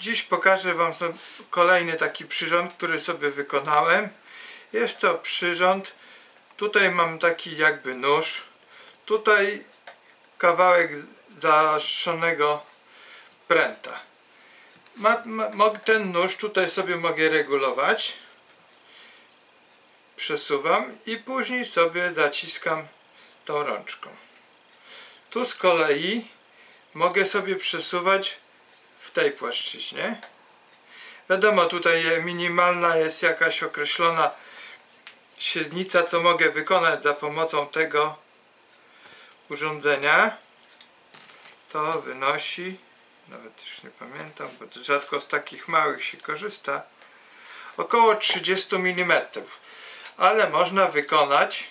Dziś pokażę Wam kolejny taki przyrząd, który sobie wykonałem. Jest to przyrząd, tutaj mam taki jakby nóż, tutaj kawałek zastrzonego pręta. Ma, ma, ten nóż tutaj sobie mogę regulować. Przesuwam i później sobie zaciskam tą rączką. Tu z kolei mogę sobie przesuwać tej płaszczyźnie. Wiadomo, tutaj minimalna jest jakaś określona średnica, co mogę wykonać za pomocą tego urządzenia. To wynosi, nawet już nie pamiętam, bo rzadko z takich małych się korzysta, około 30 mm. Ale można wykonać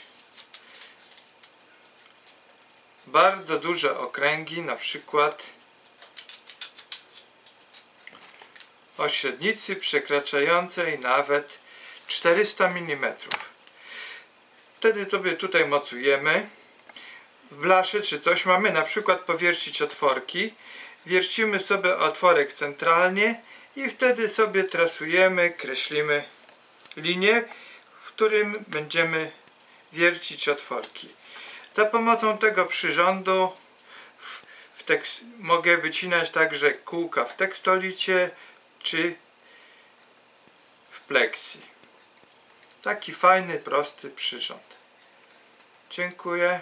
bardzo duże okręgi, na przykład o średnicy przekraczającej nawet 400 mm. Wtedy sobie tutaj mocujemy. W blaszy czy coś mamy na przykład powiercić otworki. Wiercimy sobie otworek centralnie i wtedy sobie trasujemy, kreślimy linię, w którym będziemy wiercić otworki. Za pomocą tego przyrządu w, w mogę wycinać także kółka w tekstolicie czy w pleksji. Taki fajny, prosty przyrząd. Dziękuję.